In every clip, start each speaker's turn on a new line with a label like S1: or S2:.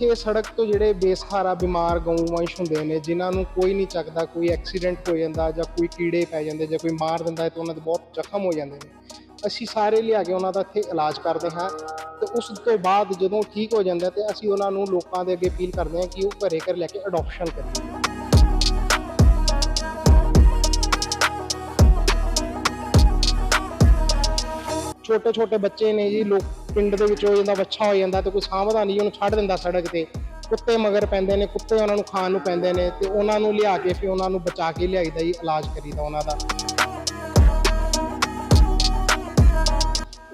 S1: ਇੱਥੇ ਸੜਕ ਤੋਂ ਜਿਹੜੇ ਬੇਸਹਾਰਾ ਬਿਮਾਰ ਗਊ ਵੰਸ਼ ਹੁੰਦੇ ਨੇ, ਜਿਨ੍ਹਾਂ ਨੂੰ ਕੋਈ ਨਹੀਂ ਚੱਕਦਾ, ਕੋਈ ਐਕਸੀਡੈਂਟ ਹੋ ਜਾਂਦਾ ਜਾਂ ਕੋਈ ਕੀੜੇ ਪੈ ਜਾਂਦੇ ਜਾਂ ਕੋਈ ਮਾਰ ਦਿੰਦਾ ਹੈ ਤਾਂ ਉਹਨਾਂ ਦੇ ਬਹੁਤ ਜ਼ਖਮ ਹੋ ਜਾਂਦੇ ਨੇ। ਅਸੀਂ ਸਾਰੇ ਲਿਆ ਕੇ ਉਹਨਾਂ ਦਾ ਇੱਥੇ ਇਲਾਜ ਕਰਦੇ ਹਾਂ ਤੇ ਉਸ ਤੋਂ ਬਾਅਦ ਜਦੋਂ ਠੀਕ ਹੋ ਜਾਂਦਾ ਤੇ ਅਸੀਂ ਉਹਨਾਂ ਨੂੰ ਲੋਕਾਂ ਦੇ ਅੱਗੇ ਅਪੀਲ ਕਰਦੇ ਹਾਂ ਕਿ ਉਹ ਘਰੇ ਘਰ ਲੈ ਕੇ ਅਡਾਪਸ਼ਨ ਕਰੀਏ। ਛੋਟੇ ਛੋਟੇ ਬੱਚੇ ਨੇ ਜੀ, ਲੋਕ ਪਿੰਡ ਦੇ ਵਿੱਚ ਹੋ ਜਾਂਦਾ, ਵੱਛਾ ਹੋ ਜਾਂਦਾ ਤੇ ਕੋਈ ਸਾਂਭਦਾ ਨਹੀਂ, ਉਹਨੂੰ ਛੱਡ ਦਿੰਦਾ ਸੜਕ ਤੇ। ਕੁੱਤੇ ਮਗਰ ਪੈਂਦੇ ਨੇ, ਕੁੱਤੇ ਉਹਨਾਂ ਨੂੰ ਖਾਣ ਨੂੰ ਪੈਂਦੇ ਨੇ ਤੇ ਉਹਨਾਂ ਨੂੰ ਲਿਆ ਕੇ ਫਿਰ ਉਹਨਾਂ ਨੂੰ ਬਚਾ ਕੇ ਲਿਆਈਦਾ ਜੀ, ਇਲਾਜ ਕਰੀਦਾ ਉਹਨਾਂ ਦਾ।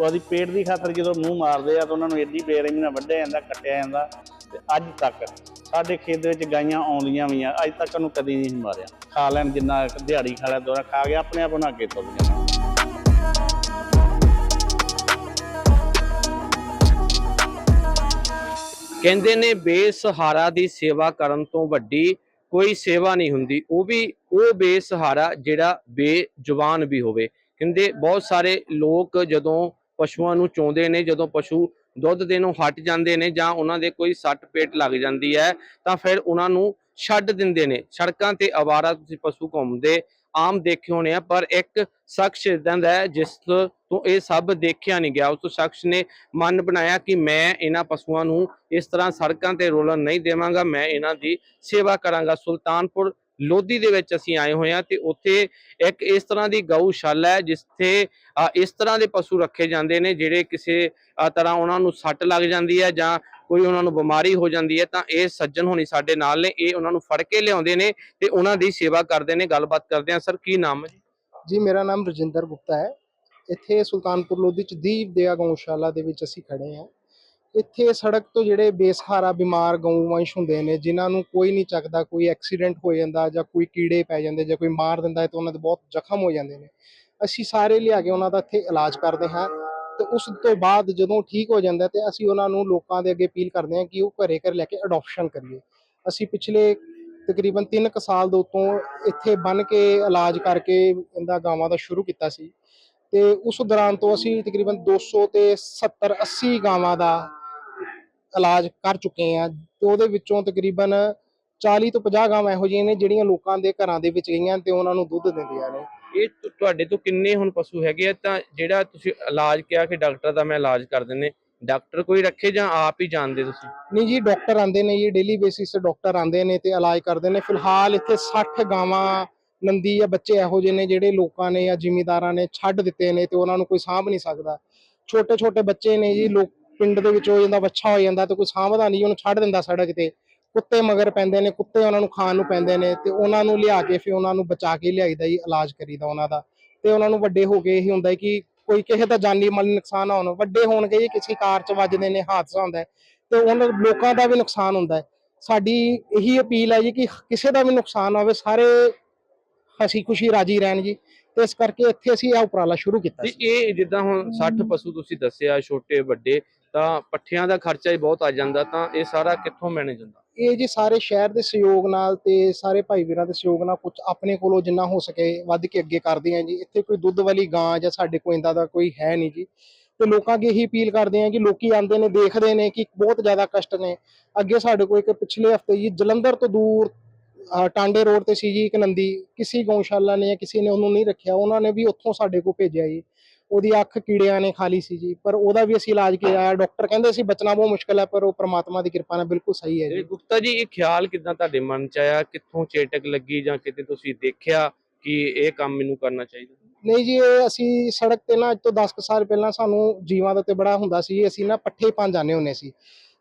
S2: ਉਹਦੀ ਪੇਟ ਦੀ ਖਾਤਰ ਜਦੋਂ ਮੂੰਹ ਮਾਰਦੇ ਆ ਤਾਂ ਉਹਨਾਂ ਨੂੰ ਏਡੀ ਬੇਰਹਿਮੀ ਨਾਲ ਵੱਢਿਆ ਜਾਂਦਾ, ਕੱਟਿਆ ਜਾਂਦਾ ਤੇ ਅੱਜ ਤੱਕ ਸਾਡੇ ਖੇਤ ਦੇ ਵਿੱਚ ਗਾਈਆਂ ਆਉਂਦੀਆਂ ਵੀ ਆ, ਅੱਜ ਤੱਕ ਉਹਨੂੰ ਕਦੀ ਨਹੀਂ ਮਾਰਿਆ। ਖਾ ਲੈਣ ਜਿੰਨਾ ਦਿਹਾੜੀ ਖਾ ਲਿਆ ਦੋਰਾ ਖਾ ਗਿਆ, ਆਪਣੇ ਆਪ ਉਹਨਾਂ ਅੱਗੇ ਤੁਰ ਜਾਣਾ
S3: ਕਹਿੰਦੇ ਨੇ ਬੇਸਹਾਰਾ ਦੀ ਸੇਵਾ ਕਰਨ ਤੋਂ ਵੱਡੀ ਕੋਈ ਸੇਵਾ ਨਹੀਂ ਹੁੰਦੀ। ਉਹ ਵੀ, ਉਹ ਬੇਸਹਾਰਾ ਜਿਹੜਾ ਬੇਜ਼ੁਬਾਨ ਵੀ ਹੋਵੇ। ਕਹਿੰਦੇ ਬਹੁਤ ਸਾਰੇ ਲੋਕ ਜਦੋਂ ਪਸ਼ੂਆਂ ਨੂੰ ਚੋਂਦੇ ਨੇ, ਜਦੋਂ ਪਸ਼ੂ ਦੁੱਧ ਦੇਣੋਂ ਹਟ ਜਾਂਦੇ ਨੇ ਜਾਂ ਉਹਨਾਂ ਦੇ ਕੋਈ ਸੱਟ ਪੇਟ ਲੱਗ ਜਾਂਦੀ ਹੈ, ਤਾਂ ਫਿਰ ਉਹਨਾਂ ਨੂੰ ਛੱਡ ਦਿੰਦੇ ਨੇ। ਸੜਕਾਂ ਤੇ ਆਵਾਰਾ ਤੁਸੀਂ ਪਸ਼ੂ ਘੁੰਮਦੇ ਆਮ ਦੇਖੇ ਹੋਣੇ ਆ, ਪਰ ਇੱਕ ਸ਼ਖਸ ਇਦਾਂ ਦਾ ਹੈ ਜਿਸ ਤੋਂ ਇਹ ਸਭ ਦੇਖਿਆ ਨਹੀਂ ਗਿਆ। ਉਸ ਸ਼ਖਸ ਨੇ ਮਨ ਬਣਾਇਆ ਕਿ ਮੈਂ ਇਹਨਾਂ ਪਸ਼ੂਆਂ ਨੂੰ ਇਸ ਤਰ੍ਹਾਂ ਸੜਕਾਂ ਤੇ ਰੋਲਣ ਨਹੀਂ ਦੇਵਾਂਗਾ, ਮੈਂ ਇਹਨਾਂ ਦੀ ਸੇਵਾ ਕਰਾਂਗਾ। ਸੁਲਤਾਨਪੁਰ ਲੋਧੀ ਦੇ ਵਿੱਚ ਅਸੀਂ ਆਏ ਹੋਏ ਹਾਂ ਤੇ ਉੱਥੇ ਇੱਕ ਇਸ ਤਰ੍ਹਾਂ ਦੀ ਗਊਸ਼ਾਲਾ ਹੈ ਜਿੱਥੇ ਇਸ ਤਰ੍ਹਾਂ ਦੇ ਪਸ਼ੂ ਰੱਖੇ ਜਾਂਦੇ ਨੇ, ਜਿਹੜੇ ਕਿਸੇ ਤਰ੍ਹਾਂ ਉਹਨਾਂ ਨੂੰ ਸੱਟ ਲੱਗ ਜਾਂਦੀ ਹੈ ਜਾਂ ਕੋਈ ਉਹਨਾਂ ਨੂੰ ਬਿਮਾਰੀ ਹੋ ਜਾਂਦੀ ਹੈ, ਤਾਂ ਇਹ ਸੱਜਣ ਹੋਣੀ ਸਾਡੇ ਨਾਲ ਨੇ, ਇਹ ਉਹਨਾਂ ਨੂੰ ਫੜ ਕੇ ਲਿਆਉਂਦੇ ਨੇ ਤੇ ਉਹਨਾਂ ਦੀ ਸੇਵਾ ਕਰਦੇ ਨੇ, ਗੱਲਬਾਤ ਕਰਦੇ ਆ ਸਰ, ਕੀ ਨਾਮ ਹੈ ਜੀ?
S1: ਮੇਰਾ ਨਾਮ ਰਜਿੰਦਰ ਗੁਪਤਾ ਹੈ। ਇੱਥੇ ਸੁਲਤਾਨਪੁਰ ਲੋਧੀ ਚ ਦੀਪ ਦਿਆ ਗਊਸ਼ਾਲਾ ਦੇ ਵਿੱਚ ਅਸੀਂ ਖੜੇ ਹਾਂ। ਇੱਥੇ ਸੜਕ ਤੋਂ ਜਿਹੜੇ ਬੇਸਹਾਰਾ ਬਿਮਾਰ ਗਊ ਵੰਸ਼ ਹੁੰਦੇ ਨੇ, ਜਿਨ੍ਹਾਂ ਨੂੰ ਕੋਈ ਨਹੀਂ ਚੱਕਦਾ, ਕੋਈ ਐਕਸੀਡੈਂਟ ਹੋ ਜਾਂਦਾ ਜਾਂ ਕੋਈ ਕੀੜੇ ਪੈ ਜਾਂਦੇ ਜਾਂ ਕੋਈ ਮਾਰ ਦਿੰਦਾ ਹੈ ਤਾਂ ਉਹਨਾਂ ਦੇ ਬਹੁਤ ਜ਼ਖਮ ਹੋ ਜਾਂਦੇ ਨੇ। ਅਸੀਂ ਸਾਰੇ ਲਿਆ ਕੇ ਉਹਨਾਂ ਦਾ ਇੱਥੇ ਇਲਾਜ ਕਰਦੇ ਹਾਂ। ਤੇ ਉਸ ਤੋਂ ਬਾਅਦ ਜਦੋਂ ਠੀਕ ਹੋ ਜਾਂਦਾ ਤੇ ਅਸੀਂ ਉਹਨਾਂ ਨੂੰ ਲੋਕਾਂ ਦੇ ਅੱਗੇ ਅਪੀਲ ਕਰਦੇ ਹਾਂ ਕਿ ਉਹ ਘਰੇ ਘਰ ਲੈ ਕੇ ਅਡਾਪਸ਼ਨ ਕਰੀਏ। ਅਸੀਂ ਪਿਛਲੇ ਤਕਰੀਬਨ 3 ਕੁ ਸਾਲ ਦੇ ਉਤੋਂ ਇੱਥੇ ਬਨ ਕੇ ਇਲਾਜ ਕਰਕੇ ਇਹਦਾ ਗਾਵਾਂ ਦਾ ਸ਼ੁਰੂ ਕੀਤਾ ਸੀ ਤੇ ਉਸ ਦੌਰਾਨ ਤੋਂ ਅਸੀਂ ਤਕਰੀਬਨ 200 ਤੇ 70 80 ਗਾਵਾਂ ਦਾ ਇਲਾਜ ਕਰ ਚੁੱਕੇ ਹਾਂ ਤੇ ਉਹਦੇ ਵਿੱਚੋਂ ਤਕਰੀਬਨ 40 ਤੋਂ 50 ਗਾਵਾਂ ਇਹੋ ਜਿਹੀਆਂ ਨੇ ਜਿਹੜੀਆਂ ਲੋਕਾਂ ਦੇ ਘਰਾਂ ਦੇ ਵਿੱਚ ਗਈਆਂ ਤੇ ਉਹਨਾਂ ਨੂੰ ਦੁੱਧ ਦਿੰਦੀਆਂ ਨੇ।
S3: ਇਹ ਤੁ- ਤੁਹਾਡੇ ਤੋਂ ਕਿੰਨੇ ਹੁਣ ਪਸ਼ੂ ਹੈਗੇ ਆ? ਤਾਂ ਜਿਹੜਾ ਤੁਸੀਂ ਇਲਾਜ ਕਿਹਾ ਕਿ ਡਾਕਟਰ ਦਾ ਮੈਂ ਇਲਾਜ ਕਰ ਦਿੰਨੇ ਡਾਕਟਰ ਕੋਈ ਰੱਖੇ ਜਾਂ ਆਪ ਹੀ ਜਾਣਦੇ ਤੁਸੀਂ?
S1: ਨਹੀਂ ਜੀ ਡਾਕਟਰ ਆਂਦੇ ਨੇ ਜੀ ਡੇਲੀ ਬੇਸਿਸ ਤੇ ਡਾਕਟਰ ਆਂਦੇ ਨੇ ਤੇ ਇਲਾਜ ਕਰਦੇ ਨੇ। ਫਿਲਹਾਲ ਇੱਥੇ 60 ਗਾਵਾਂ ਨੰਦੀ ਜਾਂ ਬੱਚੇ ਇਹੋ ਜਿਹੇ ਨੇ ਜਿਹੜੇ ਲੋਕਾਂ ਨੇ ਜਾਂ ਜ਼ਿਮੀਂਦਾਰਾਂ ਨੇ ਛੱਡ ਦਿੱਤੇ ਨੇ ਤੇ ਉਹਨਾਂ ਨੂੰ ਕੋਈ ਸਾਂਭ ਨਹੀਂ ਸਕਦਾ। ਛੋਟੇ ਛੋਟੇ ਬੱਚੇ ਨੇ ਜੀ ਲੋਕ ਪਿੰਡ ਦੇ ਵਿੱਚ ਹੋ ਜਾਂਦਾ ਬੱਚਾ ਹੋ ਜਾਂਦਾ ਤੇ ਕੋਈ ਸਾਂਭਦਾ ਨਹੀਂ ਉਹਨੂੰ ਛੱਡ ਦਿੰਦਾ ਸੜਕ ਤੇ। ਕੁੱਤੇ ਮਗਰ ਪੈਂਦੇ ਨੇ ਕੁੱਤੇ ਉਹਨਾਂ ਨੂੰ ਖਾਣ ਨੂੰ ਪੈਂਦੇ ਨੇ ਤੇ ਉਹਨਾਂ ਨੂੰ ਲਿਆ ਕੇ ਫਿਰ ਉਹਨਾਂ ਨੂੰ ਬਚਾ ਕੇ ਲਿਆਈਦਾ ਜੀ ਇਲਾਜ ਕਰੀਦਾ ਉਹਨਾਂ ਦਾ। ਤੇ ਉਹਨਾਂ ਨੂੰ ਵੱਡੇ ਹੋ ਕੇ ਇਹੀ ਹੁੰਦਾ ਹੈ ਕਿ ਕੋਈ ਕਿਸੇ ਦਾ ਜਾਨੀ ਮਾਲੀ ਨੁਕਸਾਨ ਨਾ ਹੋਣ ਵੱਡੇ ਹੋਣਗੇ ਜੀ ਕਿਸੇ ਕਾਰ 'ਚ ਵੱਜਦੇ ਨੇ ਹਾਦਸਾ ਹੁੰਦਾ ਹੈ ਤੇ ਉਹਨਾਂ ਲੋਕਾਂ ਦਾ ਵੀ ਨੁਕਸਾਨ ਹੁੰਦਾ ਹੈ। ਸਾਡੀ ਇਹੀ ਅਪੀਲ ਹੈ ਜੀ ਕਿ ਕਿਸੇ ਦਾ ਵੀ ਨੁਕਸਾਨ ਨਾ ਹੋਵੇ ਸਾਰੇ ਹਸੀ ਖੁਸ਼ੀ ਰਾਜੀ ਰਹਿਣ ਜੀ। ਤੇ ਇਸ ਕਰਕੇ ਇੱਥੇ ਅਸੀਂ ਇਹ ਉਪਰਾਲਾ ਸ਼ੁਰੂ ਕੀਤਾ
S3: ਤੇ
S1: ਸੀ।
S3: ਇਹ ਜਿੱਦਾਂ ਹੁਣ 60 ਪਸ਼ੂ ਤੁਸੀਂ ਦੱਸਿਆ ਛੋਟੇ ਵੱਡੇ ਤਾਂ ਪੱਠਿਆਂ ਦਾ ਖਰਚਾ ਹੀ ਬਹੁਤ ਆ ਜਾਂਦਾ ਤਾਂ ਇਹ ਸਾਰਾ ਕਿੱਥੋਂ ਮੈਨੇਜ ਹੁੰਦਾ?
S1: ਇਹ ਜੀ ਸਾਰੇ ਸ਼ਹਿਰ ਦੇ ਸਹਿਯੋਗ ਨਾਲ ਤੇ ਸਾਰੇ ਭਾਈ ਵੀਰਾਂ ਦੇ ਸਹਿਯੋਗ ਨਾਲ ਕੁਝ ਆਪਣੇ ਕੋਲੋਂ ਜਿੰਨਾ ਹੋ ਸਕੇ ਵੱਧ ਕੇ ਅੱਗੇ ਕਰਦੇ ਹਾਂ ਜੀ। ਇੱਥੇ ਕੋਈ ਦੁੱਧ ਵਾਲੀ ਗਾਂ ਜਾਂ ਸਾਡੇ ਕੋਲ ਇੰਦਾ ਦਾ ਕੋਈ ਹੈ ਨਹੀਂ ਜੀ। ਤੇ ਲੋਕਾਂ ਅੱਗੇ ਇਹੀ ਅਪੀਲ ਕਰਦੇ ਹਾਂ ਕਿ ਲੋਕੀ ਆਉਂਦੇ ਨੇ, ਦੇਖਦੇ ਨੇ ਕਿ ਬਹੁਤ ਜ਼ਿਆਦਾ ਕਸ਼ਟ ਨੇ। ਅੱਗੇ ਸਾਡੇ ਕੋਲ ਇੱਕ ਪਿਛਲੇ ਹਫ਼ਤੇ ਜੀ ਜਲੰਧਰ ਤੋਂ ਦੂਰ ਟਾਂਡੇ ਰੋਡ ਤੇ ਸੀ ਜੀ ਇੱਕ ਨੰਦੀ। ਕਿਸੇ ਗਊਸ਼ਾਲਾ ਨੇ ਜਾਂ ਕਿਸੇ ਨੇ ਉਹਨੂੰ ਨਹੀਂ ਰੱਖਿਆ, ਉਹਨਾਂ ਨੇ ਵੀ ਉੱਥੋਂ ਸਾਡੇ ਕੋਲ ਭੇਜਿਆ ਜੀ। ਉਹਦੀ ਅੱਖ ਕੀੜਿਆਂ ਨੇ ਖਾ ਲਈ ਸੀ ਜੀ। ਪਰ ਉਹਦਾ ਵੀ ਅਸੀਂ ਇਲਾਜ ਕੀਤਾ ਡਾਕਟਰ ਕਹਿੰਦੇ ਸੀ ਬਚਣਾ ਬਹੁਤ ਮੁਸ਼ਕਲ ਹੈ ਪਰ ਉਹ ਪ੍ਰਮਾਤਮਾ ਦੀ ਕਿਰਪਾ ਨਾਲ ਬਿਲਕੁਲ ਸਹੀ ਹੈ ਜੀ।
S3: ਗੁਪਤਾ ਜੀ ਇਹ ਖਿਆਲ ਕਿਦਾਂ ਤੁਹਾਡੇ ਮਨ ਚ ਆਇਆ? ਕਿੱਥੋਂ ਚੇਟਕ ਲੱਗੀ ਜਾਂ ਕਿਤੇ ਤੁਸੀਂ ਦੇਖਿਆ ਕਿ ਇਹ ਕੰਮ ਮੈਨੂੰ ਕਰਨਾ ਚਾਹੀਦਾ?
S1: ਨਹੀਂ ਜੀ ਇਹ ਅਸੀਂ ਸੜਕ ਤੇ ਨਾ ਅੱਜ ਤੋਂ 10 ਕੁ ਸਾਲ ਪਹਿਲਾਂ ਸਾਨੂੰ ਜੀਵਾਂ ਦੇ ਉੱਤੇ ਬੜਾ ਹੁੰਦਾ ਸੀ। ਅਸੀਂ ਨਾ ਪੱਠੇ ਪਾਣ ਜਾਂਦੇ ਹੁੰਦੇ ਸੀ।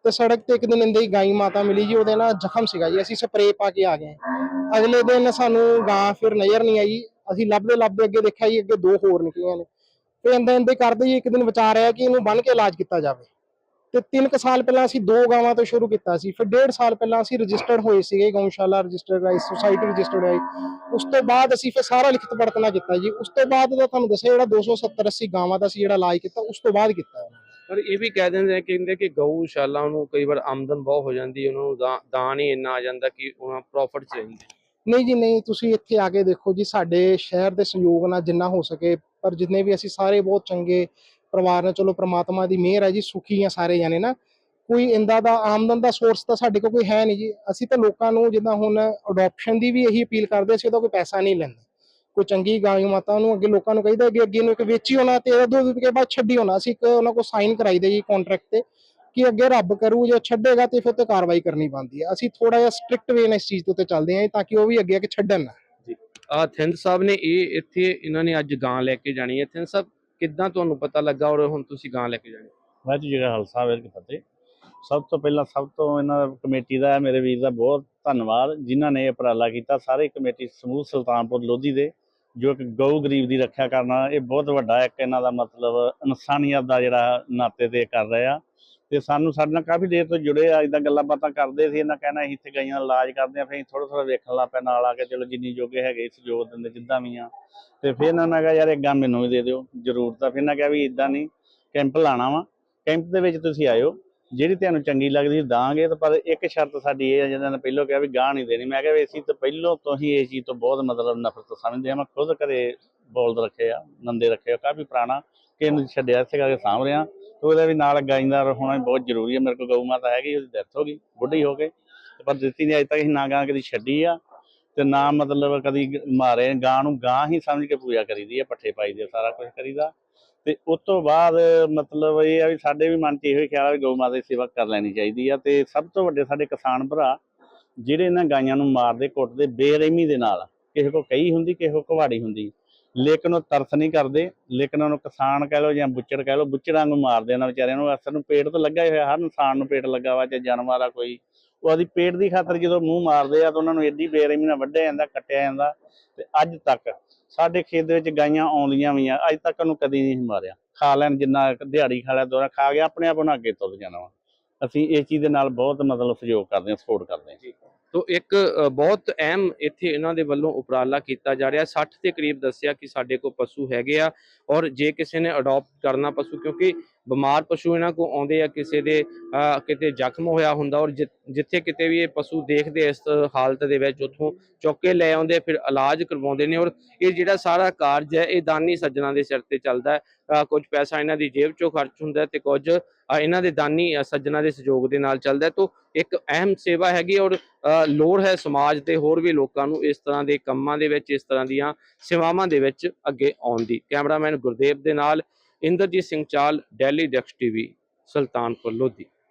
S1: ਤੇ ਸੜਕ ਤੇ ਇੱਕ ਦਿਨ ਇੰਦੇ ਹੀ ਗਾਈ ਮਾਤਾ ਮਿਲੀ ਜੀ ਉਹਦੇ ਨਾਲ ਜ਼ਖਮ ਸੀਗਾ ਜੀ। ਅਸੀਂ ਸਪਰੇਅ ਪਾ ਕੇ ਆ ਗਏ। ਅਗਲੇ ਦਿਨ ਸਾਨੂੰ ਗਾਂ ਫਿਰ ਨਜ਼ਰ ਨਹੀਂ ਆਈ। ਅਸੀਂ ਲੱਭਦੇ ਲੱਭਦੇ ਅੱਗੇ ਦੇਖਿਆ ਜੀ ਅੱਗੇ ਦੋ ਹੋਰ ਨਿਕਲੀਆਂ ਨੇ। ਤੇ ਇੰਦੇ ਇੰਦੇ ਕਰਦੇ ਜੀ ਇੱਕ ਦਿਨ ਵਿਚਾਰ ਆਇਆ ਕਿ ਇਹਨੂੰ ਬੰਨ ਕੇ ਇਲਾਜ ਕੀਤਾ ਜਾਵੇ। ਤੇ ਤਿੰਨ ਕੁ ਸਾਲ ਪਹਿਲਾਂ ਅਸੀਂ ਦੋ ਗਾਵਾਂ ਤੋਂ ਸ਼ੁਰੂ ਕੀਤਾ ਸੀ। ਫਿਰ ਡੇਢ ਸਾਲ ਪਹਿਲਾਂ ਅਸੀਂ ਰਜਿਸਟਰਡ ਹੋਏ ਸੀਗੇ ਗਊਸ਼ਾਲਾ ਰਜਿਸਟਰਡ ਰਾਈ ਸੁਸਾਇਟੀ ਰਜਿਸਟਰਡ ਹੋਈ ਉਸ ਤੋਂ ਬਾਅਦ ਅਸੀਂ ਫਿਰ ਸਾਰਾ ਲਿਖਤ ਪੜਤਨਾ ਕੀਤਾ ਜੀ। ਉਸ ਤੋਂ ਬਾਅਦ ਦਾ ਤੁਹਾਨੂੰ ਦੱਸਿਆ ਜਿਹੜਾ 270 80 ਗਾਵਾਂ ਦਾ ਸੀ ਜਿਹੜਾ ਇਲਾਜ ਕੀਤਾ ਉਸ ਤੋਂ ਬਾਅਦ ਕੀਤਾ।
S3: ਪਰ ਇਹ ਵੀ ਕਹਿ ਦਿੰਦੇ ਆ ਕਹਿੰਦੇ ਕਿ ਗਊਸ਼ਾਲਾ ਨੂੰ ਕਈ ਵਾਰ ਆਮਦਨ ਬਹੁਤ ਹੋ ਜਾਂਦੀ ਉਹਨਾਂ ਨੂੰ ਦਾਨ ਹੀ ਇੰਨਾ ਆ ਜਾਂਦਾ ਕਿ ਉਹਨਾਂ ਪ੍ਰੋਫਿਟ ਚ ਰਹਿੰਦੇ।
S1: ਨਹੀਂ ਜੀ ਨਹੀਂ ਤੁਸੀਂ ਇੱਥੇ ਆ ਕੇ ਦੇਖੋ ਜੀ ਸਾਡੇ ਸ਼ਹਿਰ ਦੇ ਸਹਿਯੋਗ ਨਾਲ ਜਿੰਨਾ ਹੋ ਸਕੇ ਪਰ ਜਿੰਨੇ ਵੀ ਅਸੀਂ ਸਾਰੇ ਬਹੁਤ ਚੰਗੇ ਪਰਿਵਾਰ ਨੇ, ਚਲੋ ਪ੍ਰਮਾਤਮਾ ਦੀ ਮਿਹਰ ਹੈ ਜੀ, ਸੁਖੀ ਆ ਸਾਰੇ ਜਾਣੇ ਨਾ। ਕੋਈ ਇੰਦਾ ਦਾ ਆਮਦਨ ਦਾ ਸੋਰਸ ਤਾਂ ਸਾਡੇ ਕੋਲ ਕੋਈ ਹੈ ਨਹੀਂ ਜੀ। ਅਸੀਂ ਤਾਂ ਲੋਕਾਂ ਨੂੰ ਜਿੱਦਾਂ ਹੁਣ ਅਡਾਪਸ਼ਨ ਦੀ ਵੀ ਇਹੀ ਅਪੀਲ ਕਰਦੇ ਸੀ ਉਹਦਾ ਕੋਈ ਪੈਸਾ ਨਹੀਂ ਲੈਂਦਾ। ਕੋਈ ਚੰਗੀ ਗਾਂ ਮਾਤਾ ਨੂੰ ਅੱਗੇ ਲੋਕਾਂ ਨੂੰ ਕਹਿੰਦਾ ਕਿ ਅੱਗੇ ਨੂੰ ਇੱਕ ਵੇਚੀ ਹੋਣਾ ਤੇ ਇਹਦਾ ਦੁੱਧ ਕੇ ਬਾਅਦ ਛੱਡੀ ਹੋਣਾ। ਅਸੀਂ ਇੱਕ ਉਹਨਾਂ ਕੋਲ ਸਾਈਨ ਕਰਾਈਦੇ ਜੀ ਕੰਟਰੈਕਟ ਤੇ ਕਿ ਅੱਗੇ ਰੱਬ ਕਰੂ ਜੇ ਛੱਡੇਗਾ ਤੇ ਫਿਰ ਤੇ ਕਾਰਵਾਈ ਕਰਨੀ ਬਣਦੀ ਹੈ। ਅਸੀਂ ਥੋੜਾ ਜਿਹਾ ਸਟ੍ਰਿਕਟ ਵੇ ਨਾਲ ਇਸ ਚੀਜ਼ ਦੇ ਉੱਤੇ ਚੱਲਦੇ ਹਾਂ ਤਾਂ ਕਿ ਉਹ ਵੀ ਅੱਗੇ ਆ ਕੇ ਛੱਡਣ ਨਾ।
S3: ਥਿੰਦ ਸਾਹਿਬ ਨੇ ਇਹ ਇੱਥੇ ਇਹਨਾਂ ਨੇ ਅੱਜ ਗਾਂ ਲੈ ਕੇ ਜਾਣੀ ਹੈ। ਥਿੰਦ ਸਾਹਿਬ, ਕਿੱਦਾਂ ਤੁਹਾਨੂੰ ਪਤਾ ਲੱਗਾ ਔਰ ਹੁਣ ਤੁਸੀਂ ਗਾਂ ਲੈ ਕੇ ਜਾਣੀ?
S2: ਵਾਹਿਗੁਰੂ ਜੀ ਜਿਹੜਾ ਖਾਲਸਾ ਵਾਹਿਗੁਰੂ ਜੀ ਫਤਿਹ। ਸਭ ਤੋਂ ਪਹਿਲਾਂ ਸਭ ਤੋਂ ਇਹਨਾਂ ਕਮੇਟੀ ਦਾ, ਮੇਰੇ ਵੀਰ ਦਾ ਬਹੁਤ ਧੰਨਵਾਦ, ਜਿਨ੍ਹਾਂ ਨੇ ਇਹ ਉਪਰਾਲਾ ਕੀਤਾ। ਸਾਰੇ ਕਮੇਟੀ ਸਮੂਹ ਸੁਲਤਾਨਪੁਰ ਲੋਧੀ ਦੇ, ਜੋ ਇੱਕ ਗਊ ਗਰੀਬ ਦੀ ਰੱਖਿਆ ਕਰਨਾ, ਇਹ ਬਹੁਤ ਵੱਡਾ ਇੱਕ ਇਹਨਾਂ ਦਾ ਮਤਲਬ ਇਨਸਾਨੀਅਤ ਦਾ ਜਿਹੜਾ ਨਾਤੇ ਤੇ ਕਰ ਰਹੇ ਆ। ਤੇ ਸਾਨੂੰ ਸਾਡੇ ਨਾਲ ਕਾਫੀ ਦੇਰ ਤੋਂ ਜੁੜੇ ਆ ਇਦਾਂ ਗੱਲਾਂ ਬਾਤਾਂ ਕਰਦੇ ਸੀ, ਇਹਨਾਂ ਕਹਿਣਾ ਅਸੀਂ ਇੱਥੇ ਗਾਈਆਂ ਦਾ ਇਲਾਜ ਕਰਦੇ ਆ, ਫਿਰ ਥੋੜਾ ਥੋੜਾ ਵੇਖਣ ਲੱਗ ਪਿਆ ਨਾਲ ਆ ਕੇ, ਚਲੋ ਜਿੰਨੀ ਜੋਗੇ ਹੈਗੇ ਸਹਿਯੋਗ ਦਿੰਦੇ ਜਿੱਦਾਂ ਵੀ ਆ। ਤੇ ਫਿਰ ਇਹਨਾਂ ਨੇ ਕਿਹਾ, ਯਾਰ ਇੱਕ ਗਾਂ ਮੈਨੂੰ ਵੀ ਦੇ ਦਿਓ, ਜ਼ਰੂਰ। ਤਾਂ ਫਿਰ ਇਹਨਾਂ ਕਿਹਾ ਵੀ ਇਦਾਂ ਨਹੀਂ, ਕੈਂਪ ਲਾਣਾ ਵਾ। ਕੈਂਪ ਦੇ ਵਿੱਚ ਤੁਸੀਂ ਆਇਓ, ਜਿਹੜੀ ਤੁਹਾਨੂੰ ਚੰਗੀ ਲੱਗਦੀ ਦਾਂਗੇ, ਤਾਂ ਪਰ ਇੱਕ ਸ਼ਰਤ ਸਾਡੀ ਇਹ ਹੈ ਜਿਹਨਾਂ ਨੇ ਪਹਿਲਾਂ ਕਿਹਾ ਵੀ ਗਾਂ ਨਹੀਂ ਦੇਣੀ। ਮੈਂ ਕਿਹਾ ਵੀ ਅਸੀਂ ਤਾਂ ਪਹਿਲਾਂ ਤੋਂ ਹੀ ਇਹ ਚੀਜ਼ ਤੋਂ ਬਹੁਤ ਮਤਲਬ ਨਫ਼ਰਤ ਸਮਝਦੇ ਆ, ਮੈਂ ਖੁਦ ਘਰੇ ਬੋਲਦ ਰੱਖੇ ਆ ਨੰਦੇ ਰੱਖੇ ਆ, ਕਾਫੀ ਪੁਰਾਣਾ ਕਿ ਇਹਨੂੰ ਛੱਡਿਆ ਇੱਥੇ ਕਰਕੇ ਸਾਂਭ ਰਿਹਾ। ਉਹਦਾ ਵੀ ਨਾਲ ਗਾਈਂ ਦਾ ਹੋਣਾ ਬਹੁਤ ਜ਼ਰੂਰੀ ਹੈ। ਮੇਰੇ ਕੋਲ ਗਊ ਮਾਤਾ ਹੈਗੀ ਉਹਦੀ ਡੈਥ ਹੋ ਗਈ ਬੁੱਢੀ ਹੋ ਗਈ। ਪਰ ਦਿੱਤੀ ਨਹੀਂ ਅਜੇ ਤੱਕ ਅਸੀਂ ਨਾ ਗਾਂ ਕਦੀ ਛੱਡੀ ਆ। ਤੇ ਨਾ ਮਤਲਬ ਕਦੀ ਮਾਰੇ ਗਾਂ ਨੂੰ ਗਾਂ ਹੀ ਸਮਝ ਕੇ ਪੂਜਾ ਕਰੀਦੀ ਹੈ ਪੱਠੇ ਪਾਈਦੇ ਆ, ਸਾਰਾ ਕੁਝ ਕਰੀਦਾ। ਤੇ ਉਸ ਤੋਂ ਬਾਅਦ ਮਤਲਬ ਇਹ ਆ ਵੀ ਸਾਡੇ ਵੀ ਮਨ 'ਚ ਇਹੋ ਹੀ ਖਿਆਲ ਆ ਵੀ ਗਊ ਮਾਤਾ ਦੀ ਸੇਵਾ ਕਰ ਲੈਣੀ ਚਾਹੀਦੀ ਆ। ਤੇ ਸਭ ਤੋਂ ਵੱਡੇ ਸਾਡੇ ਕਿਸਾਨ ਭਰਾ ਜਿਹੜੇ ਇਹਨਾਂ ਗਾਈਆਂ ਨੂੰ ਮਾਰਦੇ ਕੁੱਟਦੇ ਬੇਰਹਿਮੀ ਦੇ ਨਾਲ ਕਿਸੇ ਕੋ ਕਹੀ ਹੁੰਦੀ ਕਿਸੇ ਕੋ ਕੁਹਾੜੀ ਹੁੰਦੀ। ਲੇਕਿਨ ਉਹ ਤਰਸ ਨਹੀਂ ਕਰਦੇ, ਲੇਕਿਨ ਉਹਨੂੰ ਕਿਸਾਨ ਕਹਿ ਲਓ ਜਾਂ ਬੁੱਚੜ ਕਹਿ ਲਓ, ਬੁੱਚੜਾਂ ਨੂੰ ਮਾਰਦੇ ਉਹਨਾਂ ਵਿਚਾਰਿਆਂ ਨੂੰ ਅਸਰ ਨੂੰ ਪੇਟ ਤਾਂ ਲੱਗਾ ਹੀ ਹੋਇਆ, ਹਰ ਇਨਸਾਨ ਨੂੰ ਪੇਟ ਲੱਗਾ ਵਾ ਜਾਂ ਜਾਨਵਰ ਆ ਕੋਈ। ਉਹ ਆਦੀ ਪੇਟ ਦੀ ਖਾਤਰ ਜਦੋਂ ਮੂੰਹ ਮਾਰਦੇ ਆ ਤਾਂ ਉਹਨਾਂ ਨੂੰ ਏਡੀ ਬੇਰਹਿਮੀ ਨਾਲ ਵੱਢਿਆ ਜਾਂਦਾ, ਕੱਟਿਆ ਜਾਂਦਾ ਤੇ ਅੱਜ ਤੱਕ ਸਾਡੇ ਖੇਤ ਦੇ ਵਿੱਚ ਗਾਈਆਂ ਆਉਂਦੀਆਂ ਵੀ ਆ, ਅੱਜ ਤੱਕ ਉਹਨੂੰ ਕਦੀ ਨਹੀਂ ਮਾਰਿਆ। ਖਾ ਲੈਣ ਜਿੰਨਾ ਦਿਹਾੜੀ ਖਾ ਲਿਆ ਦੋਰਾ ਖਾ ਗਿਆ, ਆਪਣੇ ਆਪ ਉਹਨਾਂ ਅੱਗੇ ਤੁਰ ਜਾਣਾ ਵਾ। ਅਸੀਂ ਇਸ ਚੀਜ਼ ਦੇ ਨਾਲ ਬਹੁਤ ਮਤਲਬ ਸਹਿਯੋਗ ਕਰਦੇ ਹਾਂ, ਸਪੋਰਟ ਕਰਦੇ ਹਾਂ।
S3: ਤੋ ਇੱਕ ਬਹੁਤ ਅਹਿਮ ਇੱਥੇ ਇਹਨਾਂ ਦੇ ਵੱਲੋਂ ਉਪਰਾਲਾ ਕੀਤਾ ਜਾ ਰਿਹਾ। 60 ਦੇ ਕਰੀਬ ਦੱਸਿਆ ਕਿ ਸਾਡੇ ਕੋਲ ਪਸ਼ੂ ਹੈਗੇ ਆ ਔਰ ਜੇ ਕਿਸੇ ਨੇ ਅਡਾਪਟ ਕਰਨਾ ਪਸ਼ੂ, ਕਿਉਂਕਿ ਬਿਮਾਰ ਪਸ਼ੂ ਇਹਨਾਂ ਕੋ ਆਉਂਦੇ ਆ, ਕਿਸੇ ਦੇ ਕਿਤੇ ਜ਼ਖਮ ਹੋਇਆ ਹੁੰਦਾ ਔਰ ਜਿ- ਜਿੱਥੇ ਕਿਤੇ ਵੀ ਇਹ ਪਸ਼ੂ ਦੇਖਦੇ ਇਸ ਹਾਲਤ ਦੇ ਵਿੱਚ, ਉੱਥੋਂ ਚੁੱਕ ਕੇ ਲੈ ਆਉਂਦੇ ਫਿਰ ਇਲਾਜ ਕਰਵਾਉਂਦੇ ਨੇ ਔਰ ਇਹ ਜਿਹੜਾ ਸਾਰਾ ਕਾਰਜ ਹੈ, ਇਹ ਦਾਨੀ ਸੱਜਣਾ ਦੇ ਸਿਰ ਤੇ ਚੱਲਦਾ ਕੁਝ ਪੈਸਾ ਇਹਨਾਂ ਦੀ ਜੇਬ ਚੋਂ ਖਰਚ ਹੁੰਦਾ ਹੈ ਤੇ ਕੁਝ ਇਹਨਾਂ ਦੇ ਦਾਨੀ ਅ, ਸੱਜਣਾ ਦੇ ਸਹਿਯੋਗ ਦੇ ਨਾਲ ਚੱਲਦਾ ਤੋਂ ਇੱਕ ਅਹਿਮ ਸੇਵਾ ਹੈਗੀ ਔਰ ਲੋੜ ਹੈ ਸਮਾਜ ਦੇ ਹੋਰ ਵੀ ਲੋਕਾਂ ਨੂੰ ਇਸ ਤਰ੍ਹਾਂ ਦੇ ਕੰਮਾਂ ਦੇ ਵਿੱਚ ਇਸ ਤਰ੍ਹਾਂ ਦੀਆਂ ਸੇਵਾਵਾਂ ਦੇ ਵਿੱਚ ਅੱਗੇ ਆਉਣ ਦੀ। ਕੈਮਰਾਮੈਨ ਗੁਰਦੇਵ ਦੇ ਨਾਲ ਇੰਦਰਜੀਤ ਸਿੰਘ ਚਾਲ ਡੈਲੀ ਡੈਕਸ ਟੀਵੀ ਸੁਲਤਾਨਪੁਰ ਲੋਧੀ।